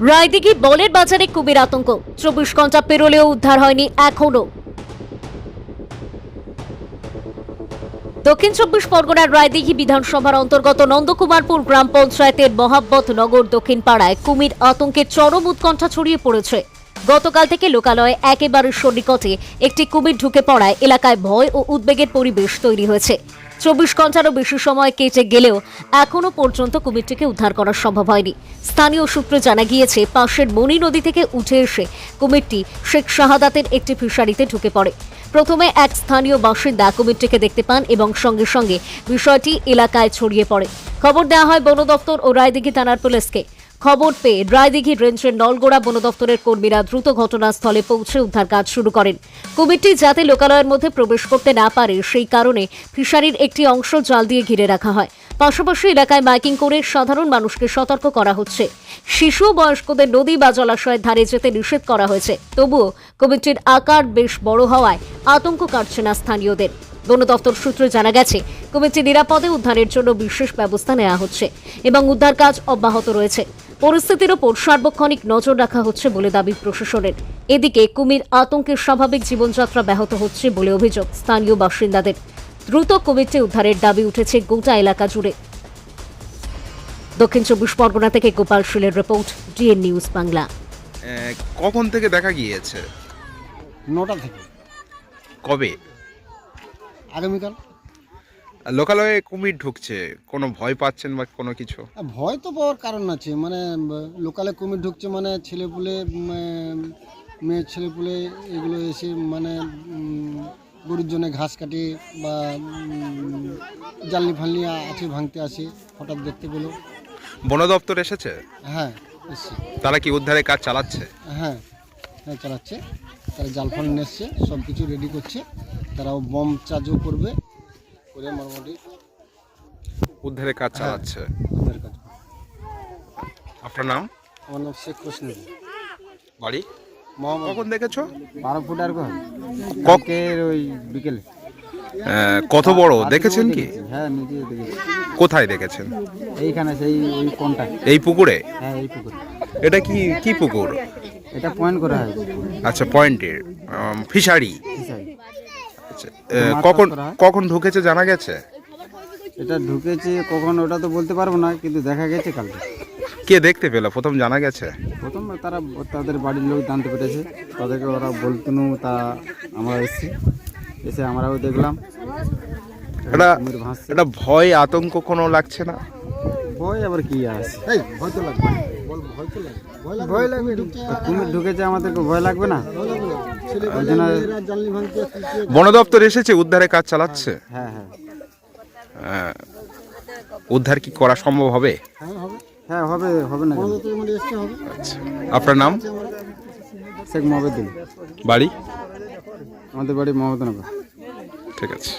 রায়দিঘি বলের বাজারে কুমির আতঙ্ক। চব্বিশ ঘণ্টা পেরোলেও উদ্ধার হয়নি এখনও দক্ষিণ চব্বিশ পরগনার রায়দিঘি বিধানসভার অন্তর্গত নন্দকুমারপুর গ্রাম পঞ্চায়েতের মহাব্বত নগর দক্ষিণ পাড়ায় কুমির আতঙ্কের চরম উৎকণ্ঠা ছড়িয়ে পড়েছে। গতকাল থেকে লোকালয়ে একেবারে সন্নিকটে একটি কুমির ঢুকে পড়ায় এলাকায় ভয় ও উদ্বেগের পরিবেশ তৈরি হয়েছে। চব্বিশ ঘন্টারও বেশি সময় কেটে গেলেও এখনও পর্যন্ত কুমিরটিকে উদ্ধার করা সম্ভব হয়নি। স্থানীয় সূত্রে জানা গিয়েছে, পাশের মনি নদী থেকে উঠে এসে কুমিরটি শেখ শাহাদাতের একটি ফিশারিতে ঢুকে পড়ে। প্রথমে এক স্থানীয় বাসিন্দা কুমিরটিকে দেখতে পান এবং সঙ্গে সঙ্গে বিষয়টি এলাকায় ছড়িয়ে পড়ে। খবর দেওয়া হয়, বন দপ্তর ও রায়দিঘি থানার পুলিশকে। খবর পেয়ে রায়দিঘি রেঞ্জের নলগোড়া বন দপ্তরের কর্মীরা দ্রুত ঘটনাস্থলে পৌঁছে উদ্ধার কাজ শুরু করেন। কুমিরটি যাতে লোকালয়ের মধ্যে প্রবেশ করতে না পারে, সেই কারণে ফিশারির একটি অংশ জাল দিয়ে ঘিরে রাখা হয়। পাশাপাশি এলাকায় মাইকিং করে সাধারণ মানুষকে সতর্ক করা হচ্ছে। শিশু, বয়স্কদের নদী বা জলাশয়ের ধারে যেতে নিষেধ করা হয়েছে। তবুও কুমিরটির আকার বেশ বড় হওয়ায় আতঙ্ক কাটছে না স্থানীয়দের। বন দপ্তর সূত্রে জানা গেছে, কুমিরটি নিরাপদে উদ্ধারের জন্য বিশেষ ব্যবস্থা নেওয়া হচ্ছে এবং উদ্ধার কাজ অব্যাহত রয়েছে। পরিস্থিতির ওপর সার্বক্ষণিক নজর রাখা হচ্ছে বলে দাবি প্রশাসনের। এদিকে কুমির আতঙ্কের স্বাভাবিক জীবনযাত্রা ব্যাহত হচ্ছে বলে অভিযোগ স্থানীয় বাসিন্দাদের। দ্রুত কুমিরটি উদ্ধারের দাবি উঠেছে গোটা এলাকা জুড়ে। দক্ষিণ চব্বিশ পরগনা থেকে গোপাল শীলের রিপোর্ট ডিএন নিউজ বাংলা। কখন থেকে দেখা গিয়েছে? নটা থেকে। কবে? আগামীকাল। লোকালয়ে কুমির ঢুকছে কোনো ভয় পাচ্ছেন বা কোনো কিছু? ভয় তো পাওয়ার কারণ আছে মানে লোকালে কুমির ঢুকছে মানে ছেলেপুলে মেয়ে ছেলেপুলে এগুলো এসে মানে গরুর জন্য ঘাস কাটে বা জালনি ফালনি আছে ভাঙতে আসে হঠাৎ দেখতে পেল। বন দপ্তর এসেছে? হ্যাঁ তারা কি উদ্ধারের কাজ চালাচ্ছে? হ্যাঁ হ্যাঁ চালাচ্ছে। তারা জাল ফাল নিয়ে এসছে সব কিছু রেডি করছে। তারাও বম চার্জও করবে। করে মোটামুটি উদ্ধারের কাজ চালাচ্ছে। উদ্ধার কাজ। আপনার নাম? আমার নাম শেখ হোসেন। বাড়ি? কখন দেখেছ? বারো ফুট আর কখন? ওই বিকেলে। কত বড়? দেখেছেন কি? হ্যাঁ নিজে দেখেছি। কোথায় দেখেছেন? এইখানে সেই ওই কোনটা এই পুকুরে? হ্যাঁ এই পুকুর। এটা কি কি পুকুর? এটা পয়েন্ট করা হয়। আচ্ছা পয়েন্টের ফিশারি। কখন কখন ঢুকেছে জানা গেছে? এটা ঢুকেছে কখন ওটা তো বলতে পারব না কিন্তু দেখা গেছে কালকে। কে দেখতে পেল? প্রথম জানা গেছে? প্রথম তারা তাদের বাড়ির লোক জানতে পেরেছে। তাদেরকে ওরা বলতুনু তা আমরা এসেছি। এসে আমরাও দেখলাম। এটা এটা ভয় আতঙ্ক কোনো লাগছে না? ভয় আবার কি আছে? ভয় তো লাগবে ভয় লাগবে কুমির ঢুকেছে আমাদেরকে ভয় লাগবে না? বন দপ্তর এসেছে উদ্ধারের কাজ চালাচ্ছে। হ্যাঁ হ্যাঁ। উদ্ধার কি করা সম্ভব হবে? হ্যাঁ হবে। হবে না আচ্ছা। আপনার নাম? শেখ মহাবেদ্দিন। বাড়ি? আমাদের বাড়ি মহাবেদনগর ঠিক আছে।